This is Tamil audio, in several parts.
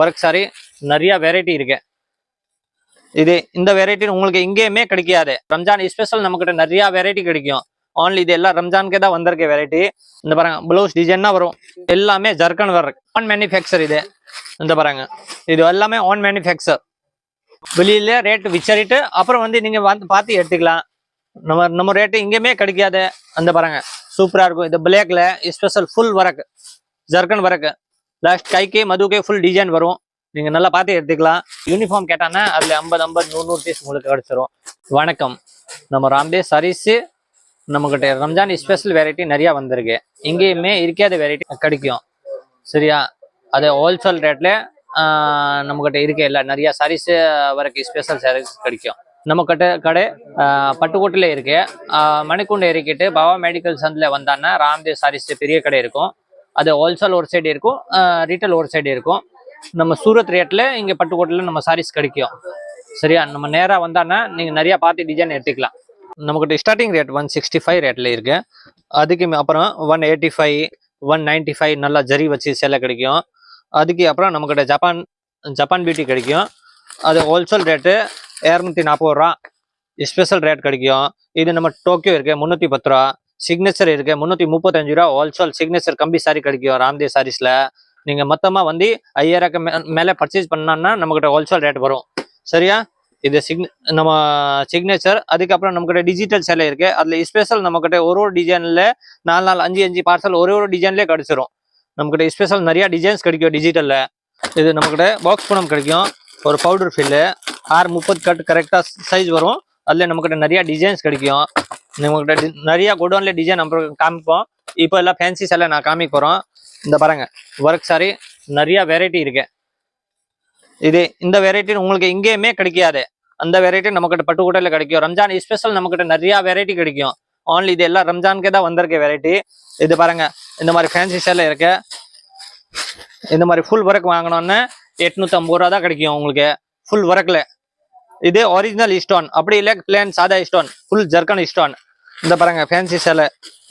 ஒர்க் சாரி நிறைய வெரைட்டி இருக்கு. இது இந்த வெரைட்டி உங்களுக்கு எங்கேயுமே கிடைக்காது. ரம்ஜான் ஸ்பெஷல் நம்மக்கிட்ட நிறைய வெரைட்டி கிடைக்கும். ஆன்லி இது எல்லாம் ரம்ஜானுக்கே தான் வந்திருக்க வெரைட்டி இந்த பாருங்க ப்ளவுஸ் டிசைன்னா வரும். எல்லாமே ஜர்கன் ஒர்க் ஆன் மேனுஃபேக்சர் இது. இந்த பாருங்க. இது எல்லாமே ஆன் மேனுஃபேக்சர் வெளியில ரேட் விசாரிட்டு அப்புறம் வந்து நீங்க வந்து பார்த்து எடுத்துக்கலாம். நம்ம நம்ம ரேட்டு எங்கேயுமே கிடைக்காது. அந்த பாருங்க. சூப்பரா இருக்கும். இது பிளாக்ல ஸ்பெஷல் ஃபுல் ஒர்க் ஜர்கன் வரக்கு லாஸ்ட் கைக்கு மதுக்கே ஃபுல் டிசைன் வரும். நீங்க நல்லா பார்த்து எடுத்துக்கலாம். யூனிஃபார்ம் கேட்டானா அதுல ஐம்பது ஐம்பது நூறு நூறு பீஸ் உங்களுக்கு கிடைச்சிரும். வணக்கம். நம்ம ராம்தேவ் சாரீஸ் நம்மகிட்ட ரம்ஜான் ஸ்பெஷல் வெரைட்டி நிறைய வந்திருக்கு. எங்கேயுமே இருக்காத வெரைட்டி கிடைக்கும். சரியா? அது ஹோல்சேல் ரேட்ல நம்மக்கிட்ட இருக்கு இல்லை நிறைய சாரீஸ் வரைக்கும் ஸ்பெஷல் சாரீஸ் கிடைக்கும். நம்ம கட்ட கடை பட்டுக்கோட்டையில் இருக்கு. ஆஹ் மணிக்குண்டு இறக்கிட்டு பவா மெடிக்கல் சந்தில் வந்தான்னா ராம்தேவ் சாரீஸ் பெரிய கடை இருக்கும். அது ஹோல்சேல் ஒரு சைடு இருக்கும் ரீட்டைல் ஒரு சைடு இருக்கும். நம்ம சூரத் ரேட்டில் இங்கே பட்டுக்கோட்டையில் நம்ம சாரீஸ் கிடைக்கும். சரியா? நம்ம நேராக வந்தான்னா நீங்கள் நிறையா பார்த்து டிசைன் எடுத்துக்கலாம். நம்மகிட்ட starting rate one sixty five ரேட்டில் இருக்குது அதுக்கு அப்புறம் one eighty five one ninety five நல்லா ஜரி வச்சு சேலை கிடைக்கும். அதுக்கு அப்புறம் நம்மக்கிட்ட ஜப்பான் ஜப்பான் பியூட்டி கிடைக்கும். அது ஹோல்சேல் ரேட்டு இரநூத்தி நாற்பது ரூபா. ஸ்பெஷல் ரேட் கிடைக்கும். இது நம்ம டோக்கியோ இருக்குது முந்நூற்றி பத்து ரூபா. சிக்னேச்சர் இருக்கு. முந்நூற்றி முப்பத்தஞ்சு ரூபா ஹோல்சேல் சிக்னேச்சர் கம்பி சாரி கிடைக்கும். ராம்தே சாரீஸ்ல நீங்க மொத்தமா வந்து ஐயாயிரக்கு மே- மேல பர்ச்சேஸ் பண்ணான்னா நம்மகிட்ட ஹோல்சேல் ரேட் வரும். சரியா? இது சிக்ன நம்ம சிக்னேச்சர் அதுக்கப்புறம் நம்மகிட்ட டிஜிட்டல் சேலை இருக்கு. அதுல ஸ்பெஷல் நம்மகிட்ட ஒரு ஒரு டிசைன்ல நாலு நாலு அஞ்சு அஞ்சு பார்சல் ஒரே ஒரு டிசைன்லேயே கிடைச்சிரும். நம்மகிட்ட ஸ்பெஷல் நிறைய டிசைன்ஸ் கிடைக்கும் டிஜிட்டல்ல இது நம்மகிட்ட பாக்ஸ் பணம் கிடைக்கும். ஒரு பவுடர் ஃபில்லு ஆறு முப்பது கட் கரெக்டாக சைஸ் வரும். அதில் நம்மக்கிட்ட நிறைய டிசைன்ஸ் கிடைக்கும். உங்கள்கிட்ட டி- நிறைய குடோன்ல டிசைன் நம்ம காமிப்போம். இப்போ எல்லாம் ஃபேன்சி சேலை நான் காமிக்க போகிறோம் இந்த பாருங்க ஒர்க் சாரி நிறைய வெரைட்டி இருக்கு. இது இந்த வெரைட்டி உங்களுக்கு எங்கேயுமே கிடைக்காது. அந்த வெரைட்டி நம்மக்கிட்ட பட்டுக்கோட்டையில் கிடைக்கும். ரம்ஜான் ஸ்பெஷல் நம்மக்கிட்ட நிறையா வெரைட்டி கிடைக்கும். ஆன்லி இது எல்லாம் ரம்ஜானுக்கே தான் வந்திருக்க வெரைட்டி இது பாருங்க இந்த மாதிரி ஃபேன்சி சேலை இருக்கு. இந்த மாதிரி ஃபுல் ஒர்க் வாங்கினோன்னு எட்நூற்றம்பது ரூபா தான் கிடைக்கும் உங்களுக்கு. ஃபுல் ஒர்க்கில் இது ஒரிஜினல் ஸ்டோன் அப்படி இல்லை பிளேன் சாதா ஸ்டோன் ஃபுல் ஜர்கன் ஸ்டோன் இந்த பாருங்க ஃபேன்சி சேலை.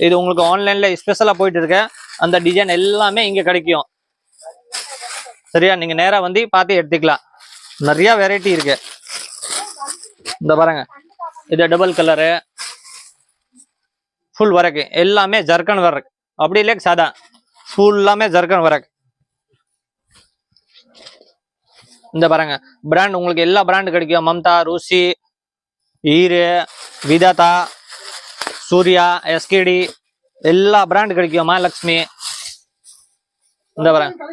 இது உங்களுக்கு ஆன்லைன்ல ஸ்பெஷலா போயிட்டு இருக்க. அந்த டிசைன் எல்லாமே இங்க கிடைக்கும். சரியா? நீங்க நேரா வந்து பார்த்து எடுத்துக்கலாம். நிறைய வெரைட்டி இருக்கு. இந்த பாருங்க. இது டபுள் கலரு ஃபுல் வரக்கு எல்லாமே ஜர்க்கன் வரக்கு அப்படி இல்லை சாதா. ஃபுல்லாமே ஜர்க்கன் வரக்கு இந்த பாருங்க. பிராண்ட் உங்களுக்கு எல்லா பிராண்டு கிடைக்கும். மம்தா ரூசி ஈரு விதாதா சூர்யா எஸ்கேடி எல்லா பிராண்ட் கிடைக்கும் மகாலட்சுமி? இந்த பாருங்க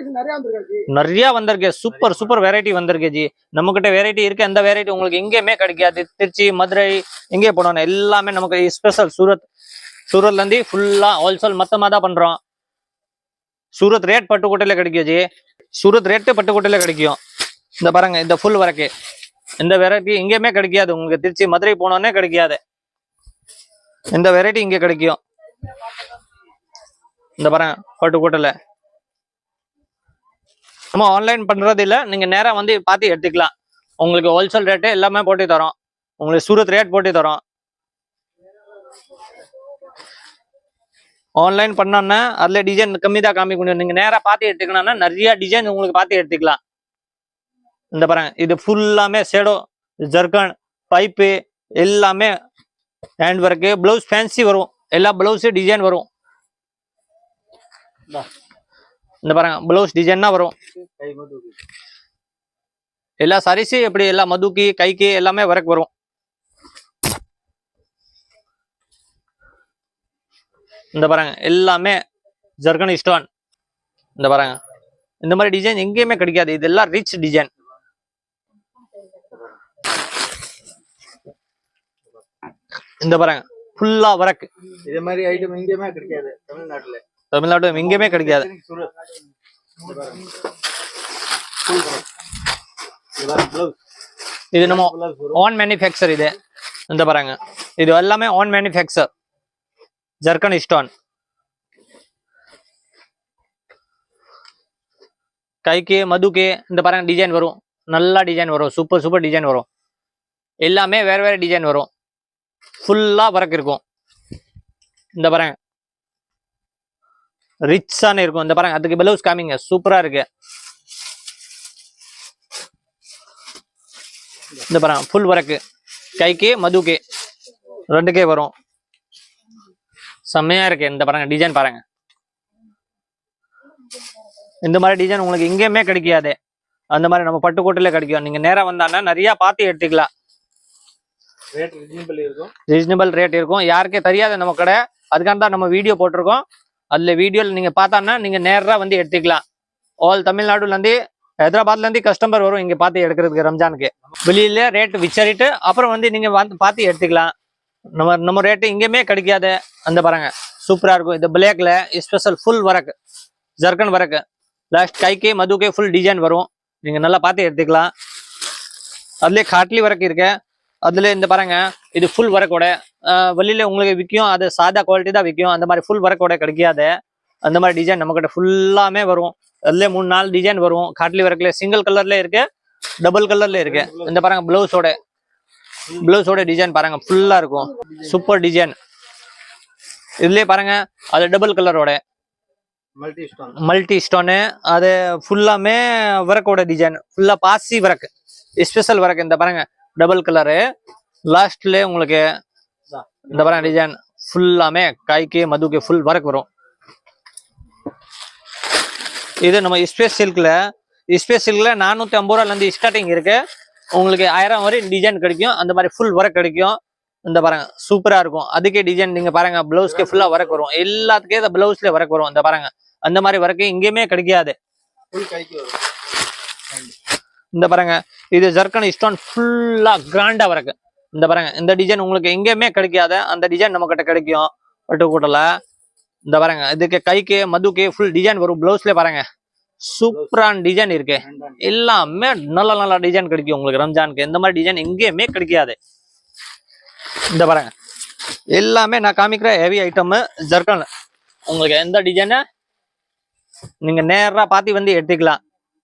நிறைய வந்திருக்கு சூப்பர் சூப்பர் வெரைட்டி வந்திருக்கு ஜி. நம்ம கிட்ட வெரைட்டி இருக்கு எந்த வெரைட்டி உங்களுக்கு எங்கேயுமே கிடைக்காது. திருச்சி மதுரை எங்கே போனோம் எல்லாமே நமக்கு ஸ்பெஷல் சூரத் சூரத்ல இருந்து ஃபுல்லா ஹோல்சேல் மொத்தமா தான் பண்றோம். சூரத் ரேட் பட்டுக்கோட்டையில கிடைக்கும் ஜி. சூரத் ரேட்டு பட்டுக்கோட்டையில கிடைக்கும். இந்த பாருங்க இந்த ஃபுல் வரைக்கு இந்த வெரைட்டி எங்கேயுமே கிடைக்காது. உங்களுக்கு திருச்சி மதுரை போனோன்னே கிடைக்காது. இந்த வெரைட்டி இங்க கிடைக்கும். இந்த பாருங்க கூட்டல. நம்ம ஆன்லைன் பண்றது இல்ல நீங்க நேரா வந்து பார்த்து எடுத்துக்கலாம். உங்களுக்கு ஹோல்சேல் ரேட்டு எல்லாமே போட்டு தரோம். உங்களுக்கு சூரத் ரேட் போட்டு தரோம். ஆன்லைன் பண்ணோன்னா அதில் டிசைன் கம்மி தான் காமிக்க முடியும் நீங்க நேரா பார்த்து எடுத்துக்கணும்னா நிறைய டிசைன் உங்களுக்கு பார்த்து எடுத்துக்கலாம். இந்த பாருங்க இது ஃபுல்லாமே ஷேடோ ஜர்கன் பைப்பு எல்லாமே ஹேண்ட் ஒர்க்கு பிளவுஸ் ஃபேன்சி வரும். எல்லா பிளவுஸு டிசைன் வரும். இந்த. பாருங்க பிளவுஸ் டிசைன் தான் வரும். எல்லா சாரீஸும் எப்படி எல்லா மதுக்கு கைக்கு எல்லாமே ஒர்க் வரும். இந்த பாருங்க எல்லாமே ஜர்கன் ஸ்டோன் இந்த பாருங்க. இந்த மாதிரி டிசைன் எங்கேயுமே கிடைக்காது. இதெல்லாம் ரிச் டிசைன் இந்த பாருங்க ஃபுல்லா ஒர்க் இதே மாதிரி ஐட்டம் எங்கேயுமே கிடைக்காது தமிழ்நாட்டுல. தமிழ்நாடு எங்கேயுமே கிடைக்காது. இது நம்ம. ஆன் மேனுஃபேக்சர் இது. இந்த பாருங்க இது எல்லாமே ஆன் மேனுஃபேக்சர் ஜர்கன் ஸ்டோன் கைக்கு மதுக்கு இந்த பாருங்க டிசைன் வரும். நல்லா டிசைன் வரும். சூப்பர் சூப்பர் டிசைன் வரும். எல்லாமே வேற வேற டிசைன் வரும். ஃபுல்லா ஒர்க் இருக்கும் இந்த பாருங்க. ரிச்சான இருக்கும். இந்த பாருங்க அதுக்கு பிளவுஸ் காமிங்க. சூப்பரா இருக்கு. இந்த பாருங்க ஃபுல் வரக்கு கைக்கு மதுக்கு ரெண்டுக்கே வரும். செம்மையா இருக்கு இந்த பாருங்க டிசைன் பாருங்க. இந்த மாதிரி டிசைன் உங்களுக்கு எங்கேயுமே கிடைக்காது. அந்த மாதிரி நம்ம பட்டுக்கோட்டையில கிடைக்கும். நீங்க நேரம் வந்தாங்கன்னா நிறைய பார்த்து எடுத்துக்கலாம். ரீசனபிள் ரேட் இருக்கும். யாருக்கே தெரியாது நம்ம கடை. அதுக்காக தான் நம்ம வீடியோ போட்டிருக்கோம். அதுல வீடியோல நீங்க பார்த்தோன்னா நீங்க நேரா வந்து எடுத்துக்கலாம். ஆல் தமிழ்நாடுல இருந்து ஹைதராபாத்ல இருந்து கஸ்டமர் வரும். இங்க பார்த்து எடுக்கிறதுக்கு ரம்ஜானுக்கு. வெளியில ரேட் விசாரிட்டு அப்புறம் வந்து நீங்க வந்து பார்த்து எடுத்துக்கலாம். நம்ம நம்ம ரேட்டு இங்கேயுமே கிடைக்காது. அந்த பாருங்க. சூப்பரா இருக்கும். இது பிளாக்ல ஸ்பெஷல் ஃபுல் ஒர்க் ஜர்கன் ஒர்க் லாஸ்ட் கைக்கு மதுக்கே ஃபுல் டிசைன் வரும். நீங்க நல்லா பார்த்து எடுத்துக்கலாம். அதுலேயே காட்லி ஒர்க் இருக்கு. அதுல இந்த பாருங்க இது ஃபுல் ஒர்க்கோட வெளியில உங்களுக்கு விற்கும் அது சாதா குவாலிட்டி தான் விற்கும் அந்த மாதிரி ஃபுல் ஒர்க்கோட கிடைக்காது. அந்த மாதிரி டிசைன் நம்மகிட்ட ஃபுல்லாமே வரும். அதுல மூணு நாலு டிசைன் வரும். காட்லி ஒர்க்ல சிங்கிள் கலர்ல இருக்கு டபுள் கலர்ல இருக்கு. இந்த பாருங்க பிளவுஸோட பிளவுஸோட டிசைன் பாருங்க ஃபுல்லா இருக்கும். சூப்பர் டிசைன் இதுலயே பாருங்க அது டபுள் கலரோட மல்டி ஸ்டோன் மல்டி ஸ்டோனு அது ஃபுல்லாமே ஒர்க்கோட டிசைன் ஃபுல்லா பாசி ஒர்க் ஸ்பெஷல் ஒர்க் இந்த பாருங்க டபுள் கலரு. லாஸ்ட்ல உங்களுக்கு இந்த பாருங்க டிசைன் ஃபுல்லாமே கைக்கு மதுக்கு ஃபுல் வரக்கு வரும். இது நம்ம ஸ்பேஸ் சில்க்ல ஸ்பேஸ் சில்க்ல நானூத்தி ஐம்பது ரூபால இருந்து ஸ்டார்டிங் இருக்கு. உங்களுக்கு ஆயிரம் வரை டிசைன் கிடைக்கும். அந்த மாதிரி ஃபுல் ஒர்க் கிடைக்கும். இந்த பாருங்க சூப்பரா இருக்கும். அதுக்கே டிசைன் நீங்க பாருங்க பிளவுஸ்க்கு ஃபுல்லா ஒர்க் வரும். எல்லாத்துக்கே இந்த பிளவுஸ்ல ஒர்க் வரும். இந்த பாருங்க அந்த மாதிரி வரக்கு இங்கேயுமே கிடைக்காது. ஃபுல் கைக்கு வரும். இந்த பாருங்க இது ஜர்க்கன் ஸ்டோன் ஃபுல்லா கிராண்டா வரக்கு இந்த பாருங்க இந்த டிசைன் உங்களுக்கு எங்கேயுமே கிடைக்காத அந்த டிசைன் நம்ம கிட்ட கிடைக்கும் பட்டுக்கூட்டல இந்த பாருங்க இதுக்கு கைக்கு மதுக்கு ஃபுல் டிசைன் வரும். பிளவுஸ்ல பாருங்க சூப்பரான டிசைன் இருக்கு. எல்லாமே நல்ல நல்ல டிசைன் கிடைக்கும் உங்களுக்கு ரம்ஜானுக்கு. இந்த மாதிரி டிசைன் எங்கேயுமே கிடைக்காது. இந்த பாருங்க எல்லாமே நான் காமிக்கிற ஹெவி ஐட்டம் ஜர்க்கன் உங்களுக்கு எந்த டிசைனு நீங்க நேரா பாத்தி வந்து எடுத்துக்கலாம்.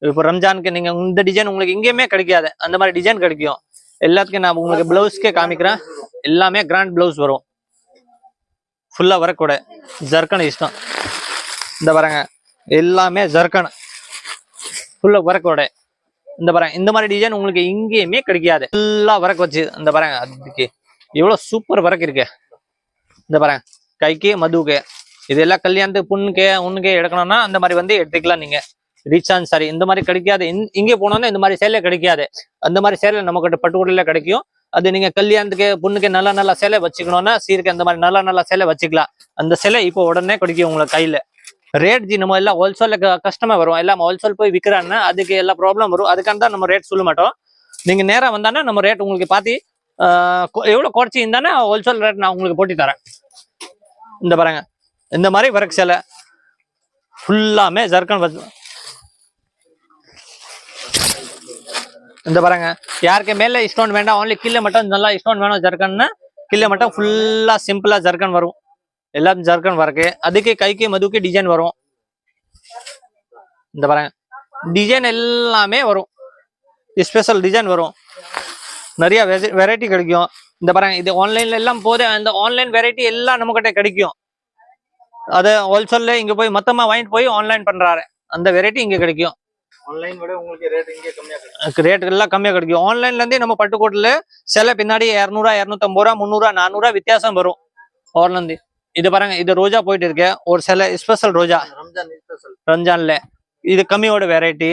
இப்போ ரம்ஜானுக்கு நீங்க இந்த டிசைன் உங்களுக்கு எங்கேயுமே கிடைக்காது. அந்த மாதிரி டிசைன் கிடைக்கும். எல்லாத்துக்கும் நான் உங்களுக்கு பிளவுஸ்க்கே காமிக்கிறேன். எல்லாமே கிராண்ட் பிளவுஸ் வரும். ஃபுல்லா வரக்கூட ஜர்க்கன் இஷ்டம். இந்த பாருங்க. எல்லாமே ஜர்க்கன். ஃபுல்லா வரக்கூட இந்த பாருங்க. இந்த மாதிரி டிசைன் உங்களுக்கு எங்கேயுமே கிடைக்காது. ஃபுல்லா வரக்கு வச்சு. இந்த பாருங்க. அதுக்கு எவ்வளோ சூப்பர் வரக்கு இருக்கு. இந்த பாருங்க. கைக்கு மதுவுக்கு. இதெல்லாம் கல்யாணத்துக்கு பொண்ணுக்கு உண்ணுக்கு எடுக்கணும்னா அந்த மாதிரி வந்து எடுத்துக்கலாம் நீங்க. ரீசார்ஜ் சாரி இந்த மாதிரி கிடைக்காது. இங்கே போனோம்னா இந்த மாதிரி சேலை கிடைக்காது. அந்த மாதிரி சேலை நம்ம கிட்ட பட்டுக்கோட்டையில கிடைக்கும். அது நீங்க கல்யாணத்துக்கு பொண்ணுக்கு நல்ல நல்ல சேலை வச்சுக்கணும்னா சீருக்கு அந்த மாதிரி நல்ல நல்ல சேலை வச்சுக்கலாம். அந்த சேலை இப்போ உடனே கிடைக்கும் உங்களுக்கு கையில. ரேட் ஜி நம்ம எல்லாம் ஹோல்சேல கஷ்டமா வரும் எல்லாம் ஹோல்சேல் போய் விற்கிறாங்கன்னா அதுக்கு எல்லா ப்ராப்ளம் வரும். அதுக்காக தான் நம்ம ரேட் சொல்ல மாட்டோம். நீங்க நேரம் வந்தானா நம்ம ரேட் உங்களுக்கு பார்த்து எவ்வளோ எவ்வளவு குறைச்சி இருந்தானே ஹோல்சேல் ரேட் நான் உங்களுக்கு போட்டி தரேன். இந்த பாருங்க. இந்த மாதிரி வரக்கு சேலை. ஃபுல்லாமே ஜர்க்கன் இந்த பாருங்க. யாருக்கு மேல ஸ்டோன் வேண்டாம் only கீழே மட்டும் நல்லா ஸ்டோன் வேணும் ஜர்கன்னா கீழே மட்டும் ஃபுல்லா சிம்பிளா ஜர்கன் வரும். எல்லாம் ஜர்கன் வரக்கு அதுக்கு கைக்கு மதுக்கு டிசைன் வரும். இந்த பாருங்க. டிசைன் எல்லாமே வரும். ஸ்பெஷல் டிசைன் வரும். நிறைய வெரைட்டி கிடைக்கும். இந்த பாருங்க இது ஆன்லைன்ல எல்லாம் போதே அந்த ஆன்லைன் வெரைட்டி எல்லாம் நம்மகிட்ட கிடைக்கும். அதை ஹோல்சேல்ல இங்க போய் மொத்தமா வாங்கிட்டு போய் ஆன்லைன் பண்றாரு. அந்த வெரைட்டி இங்க கிடைக்கும். ஆன்லைன் விட உங்களுக்கு ரேட் இங்கே கம்மியா கிடைக்கும். ரேட் எல்லாம் கம்மியா கிடைக்கும். ஆன்லைன்ல இருந்தே நம்ம பட்டுக்கோட்டில் சில பின்னாடி இரநூறுவா இரநூத்தம்பது ரூபா முந்நூறுவா நானூறுவா வித்தியாசம் வரும். ஆன்லைன்ல இருந்து இது பாருங்க இது ரோஜா போயிட்டு இருக்கு. ஒரு சில ஸ்பெஷல் ரோஜா. ரம்ஜான் ரம்ஜான்ல இது கம்மியோட வெரைட்டி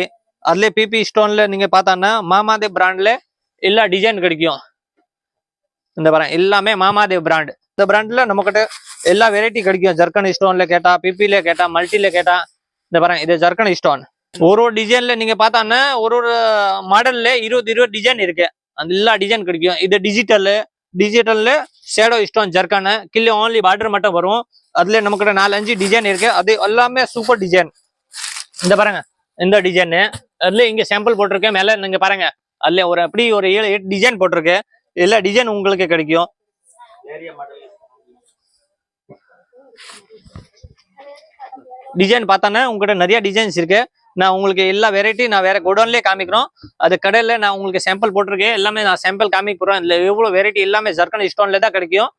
அதுல பிபி ஸ்டோன்ல நீங்க பார்த்தான்னா மாமாதேவ் பிராண்ட்ல எல்லா டிசைன் கிடைக்கும். இந்த பாருங்க எல்லாமே மாமாதேவ் பிராண்ட் இந்த பிராண்ட்ல நம்மகிட்ட எல்லா வெரைட்டி கிடைக்கும். ஜர்கன் ஸ்டோன்ல கேட்டா பிபில கேட்டா மல்டில கேட்டா. இந்த பாருங்க இது ஜர்கன் ஸ்டோன் ஒரு ஒரு டிசைன்ல நீங்க பார்த்தான்னா ஒரு ஒரு மாடல்ல இருபது இருபது டிசைன் இருக்கு. அந்த எல்லா டிசைன் கிடைக்கும். இது டிஜிட்டல் டிஜிட்டல்ல ஷேடோ ஸ்டோன் ஜர்கான கீழே ஓன்லி பார்டர் மட்டும் வரும். அதுல கிட்ட நாலு அஞ்சு டிசைன் இருக்கு. அது எல்லாமே சூப்பர் டிசைன் இந்த பாருங்க இந்த டிசைனு அதுல இங்க சாம்பிள் போட்டிருக்கேன் மேல நீங்க பாருங்க. அதுல ஒரு அப்படி ஒரு ஏழு எட்டு டிசைன் போட்டிருக்கு. எல்லா டிசைன் உங்களுக்கு கிடைக்கும். டிசைன் பார்த்தானே உங்ககிட்ட நிறைய டிசைன்ஸ் இருக்கு. நான் உங்களுக்கு எல்லா வெரைட்டி நான் வேற குடோன்லயே காமிக்கிறோம். அது கடையில நான் உங்களுக்கு சாம்பிள் போட்டிருக்கேன். எல்லாமே நான் சாம்பிள் காமிக்க போறேன் இதுல எவ்வளவு வெரைட்டி எல்லாமே ஜர்கன் ஸ்டோன்ல தான் கிடைக்கும்.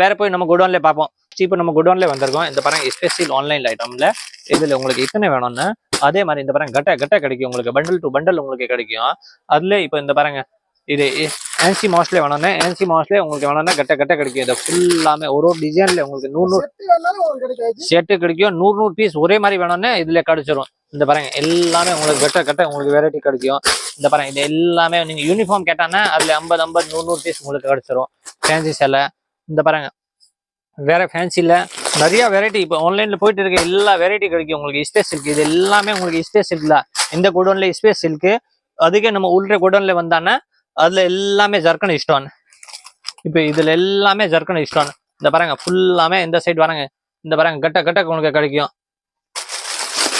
வேற போய் நம்ம குடோன்ல பார்ப்போம். இப்போ நம்ம குடோன்ல வந்திருக்கோம். இந்த பாருங்க ஸ்பெஷல் ஆன்லைன் ஐட்டம்ல இதுல உங்களுக்கு இத்தனை வேணும்னா. அதே மாதிரி இந்த பாருங்க கட்டை கட்டை கிடைக்கும் உங்களுக்கு. பண்டல் டு பண்டல் உங்களுக்கு கிடைக்கும். அதுல இப்போ இந்த பாருங்க இது ஏன்சி மாஸ்ல வேணும்னா. ஏன்சி மாஸ்ல உங்களுக்கு வேணும்னா கட்ட கட்ட கிடைக்கும். இது ஃபுல்லாமே ஒரு ஒரு டிசைன்ல உங்களுக்கு நூறு நூறு செட்டு கிடைக்கும். நூறு நூறு பீஸ் ஒரே மாதிரி வேணும்னா இதுல கிடைச்சிரும். இந்த பாருங்க எல்லாமே உங்களுக்கு கட்ட கட்ட உங்களுக்கு வெரைட்டி கிடைக்கும். இந்த பாருங்க இது எல்லாமே நீங்க யூனிஃபார்ம் கேட்டானா அதுல ஐம்பது ஐம்பது நூறு நூறு பீஸ் உங்களுக்கு கிடைச்சிரும். ஃபேன்சி சேலை இந்த பாருங்க வேற ஃபேன்சில நிறைய வெரைட்டி இப்போ ஆன்லைன்ல போயிட்டு இருக்க எல்லா வெரைட்டி கிடைக்கும் உங்களுக்கு. ஸ்பேஸ் சில்க் இது எல்லாமே உங்களுக்கு ஸ்பேஸ் சில்க்ல இந்த குடோன்ல ஸ்பேஸ் சில்க் அதுக்கே நம்ம உள்ள குடோன்ல வந்தானா அதுல எல்லாமே ஜர்க்கன் இஷ்டம் இப்போ இதுல எல்லாமே ஜர்க்கன் இஷ்டம் இந்த பாருங்க ஃபுல்லாமே இந்த சைடு வராங்க இந்த பாருங்க கட்ட கட்ட உங்களுக்கு கிடைக்கும்.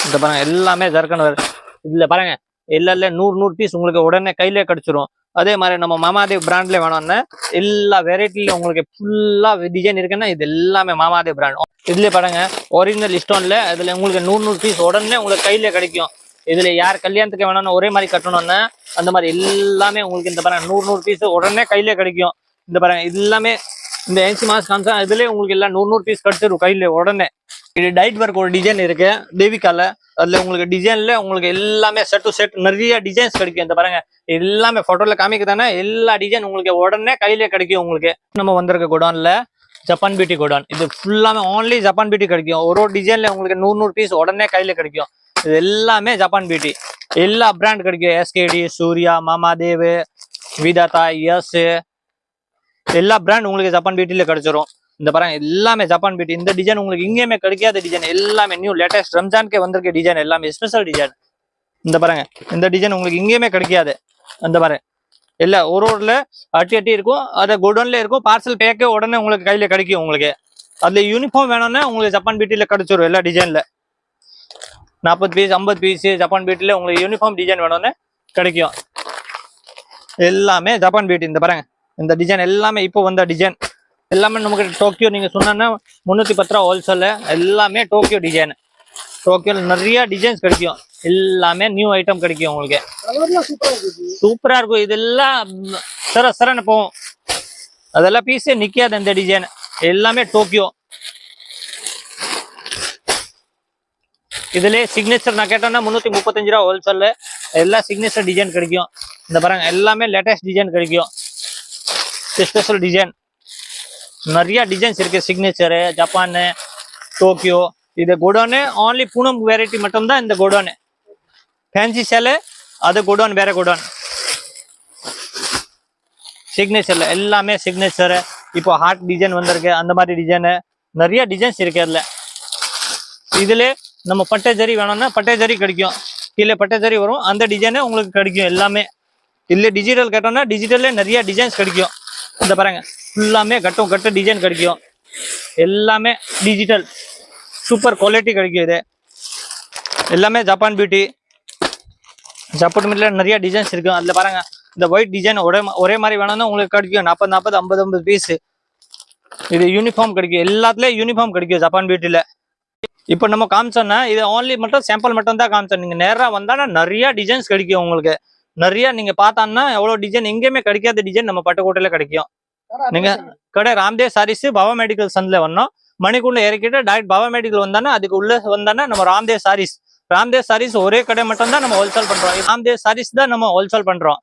இந்த பாருங்க எல்லாமே ஜர்க்கன் வரும் இதுல பாருங்க எல்லா நூறு நூறு பீஸ் உங்களுக்கு உடனே கையிலே கிடைச்சிரும். அதே மாதிரி நம்ம மாமாதேவ் பிராண்ட்ல வேணும்னா எல்லா வெரைட்டிலயும் உங்களுக்கு ஃபுல்லா டிசைன் இருக்குன்னா இது எல்லாமே மாமாதேவ் பிராண்ட் இதுல பாருங்க ஒரிஜினல் ஸ்டோன்ல இதுல உங்களுக்கு நூறு நூறு பீஸ் உடனே உங்களுக்கு கையில கிடைக்கும். இதுல யார் கல்யாணத்துக்கு வேணும்னா ஒரே மாதிரி கட்டணும்னா அந்த மாதிரி எல்லாமே உங்களுக்கு இந்த பாருங்க நூறு நூறு பீஸ் உடனே கையில கிடைக்கும். இந்த பாருங்க இது எல்லாமே இந்த என்சி மாஸ் காமிச்சா இதுலயே உங்களுக்கு எல்லாம் நூறு நூறு பீஸ் கிடைச்சிரும் கையில உடனே. இது டைட் ஒர்க் ஒரு டிசைன் இருக்கு. தேவிக்கால அதுல உங்களுக்கு டிசைன்ல உங்களுக்கு எல்லாமே செட் டு செட் நிறைய டிசைன்ஸ் கிடைக்கும். இந்த பாருங்க. எல்லாமே போட்டோல காமிக்குதானே எல்லா டிசைன் உங்களுக்கு உடனே கையில கிடைக்கும் உங்களுக்கு. நம்ம வந்திருக்க குடோன்ல ஜப்பான் பியூட்டி குடோன் இது ஃபுல்லாமே ஓன்லி ஜப்பான் பியூட்டி கிடைக்கும். ஒரு ஒரு டிசைன்ல உங்களுக்கு நூறு நூறு பீஸ் உடனே கையில கிடைக்கும். இது எல்லாமே ஜப்பான் பியூட்டி எல்லா பிராண்ட் கிடைக்கும். எஸ்கேடி சூர்யா மாமாதேவ் விதாதா எஸ் எல்லா பிராண்ட் உங்களுக்கு ஜப்பான் பியூட்டில கிடைச்சிரும். இந்த பாருங்க எல்லாமே ஜப்பான் பீட் இந்த டிசைன் உங்களுக்கு இங்கேயுமே கிடைக்காத டிசைன் எல்லாமே நியூ லேட்டஸ்ட் ரம்ஜான்கே வந்திருக்க டிசைன் எல்லாமே ஸ்பெஷல் டிசைன் இந்த பாருங்க இந்த டிசைன் உங்களுக்கு இங்கேயுமே கிடைக்காது. அந்த பாருங்க. இல்லை ஒரு ஊரில் அட்டி அட்டி இருக்கும் அதை குடோன்ல இருக்கும் பார்சல் பேக்கே உடனே உங்களுக்கு கையில் கிடைக்கும் உங்களுக்கு. அதில் யூனிஃபார்ம் வேணும்னா உங்களுக்கு ஜப்பான் பீட்டில் கிடைச்சிரும் எல்லா டிசைனில் நாற்பது பீஸ் ஐம்பது பீஸ் ஜப்பான் பீட்டில் உங்களுக்கு யூனிஃபார்ம் டிசைன் வேணும்னு கிடைக்கும். எல்லாமே ஜப்பான் பீட் இந்த பாருங்க இந்த டிசைன் எல்லாமே இப்போ வந்த டிசைன் எல்லாமே நமக்கு டோக்கியோ நீங்க சொன்னா முன்னூத்தி பத்து ரூபா ஹோல்சேல் எல்லாமே டோக்கியோ டிசைன் டோக்கியோல நிறைய டிசைன்ஸ் கிடைக்கும். எல்லாமே நியூ ஐட்டம் கிடைக்கும் உங்களுக்கு. கலர்லாம் சூப்பரா இருக்குது சூப்பரா இருக்கும். இதெல்லாம் சர சரன்னு போகும். அதெல்லாம் பீஸே நிக்காது இந்த டிசைன் எல்லாமே டோக்கியோ. இதுல சிக்னேச்சர் நான் கேட்டேன்னா முன்னூத்தி முப்பத்தஞ்சு ரூபா ஹோல்சேல்ல எல்லா சிக்னேச்சர் டிசைன் கிடைக்கும். இந்த பாருங்க எல்லாமே லேட்டஸ்ட் டிசைன் கிடைக்கும். ஸ்பெஷல் டிசைன் நிறைய டிசைன்ஸ் இருக்கு. சிக்னேச்சரு ஜப்பானு டோக்கியோ இது குடோனு ஆன்லி பூனம் வெரைட்டி மட்டும்தான் இந்த குடோனு ஃபேன்சி சேலு அது குடோன் வேற குடோன் சிக்னேச்சர்ல எல்லாமே சிக்னேச்சரு இப்போ ஹார்ட் டிசைன் வந்திருக்கு. அந்த மாதிரி டிசைனு நிறைய டிசைன்ஸ் இருக்கு அதுல. இதுல நம்ம பட்டை ஜரி வேணும்னா பட்டை ஜரி கிடைக்கும். கீழே பட்டை ஜரி வரும். அந்த டிசைனே உங்களுக்கு கிடைக்கும் எல்லாமே. இல்லை டிஜிட்டல் கட்டோம்னா டிஜிட்டல்ல நிறைய டிசைன்ஸ் கிடைக்கும். இந்த பாருங்க. ஃபுல்லாமே கட்டும் கட்டு டிசைன் கிடைக்கும். எல்லாமே டிஜிட்டல் சூப்பர் குவாலிட்டி கிடைக்கும் இது. எல்லாமே ஜப்பான் பியூட்டி ஜப்பான் மில்ல நிறைய டிசைன்ஸ் இருக்கும் அதுல பாருங்க இந்த ஒயிட் டிசைன் ஒரே ஒரே மாதிரி வேணும்னா உங்களுக்கு கிடைக்கும். நாற்பது நாற்பது ஐம்பது ஐம்பது பீஸ் இது யூனிஃபார்ம் கிடைக்கும். எல்லாத்துலயும் யூனிஃபார்ம் கிடைக்கும் ஜப்பான் பியூட்டியில் இப்போ நம்ம காமிச்சோம்னா இது ஓன்லி மட்டும் சாம்பிள் மட்டும் தான் காமிச்சோம். நீங்க நேராக வந்தானா நிறைய டிசைன்ஸ் கிடைக்கும் உங்களுக்கு. நிறைய நீங்க பார்த்தான்னா எவ்வளோ டிசைன் எங்கேயுமே கிடைக்காத டிசைன் நம்ம பட்டுக்கோட்டையில் கிடைக்கும். நீங்க கடை ராம்தேவ் சாரீஸ் பவா மெடிக்கல் சந்தில் வந்தோம். மணிக்குள்ள இறக்கிட்டு டைரக்ட் பவா மெடிக்கல் வந்தானா அதுக்கு உள்ள வந்தானா நம்ம ராம்தேவ் சாரீஸ். ராம்தேவ் சாரீஸ் ஒரே கடை மட்டும் தான் நம்ம ஹோல்சேல் பண்றோம். ராம்தேவ் சாரீஸ் தான் நம்ம ஹோல்சேல் பண்றோம்.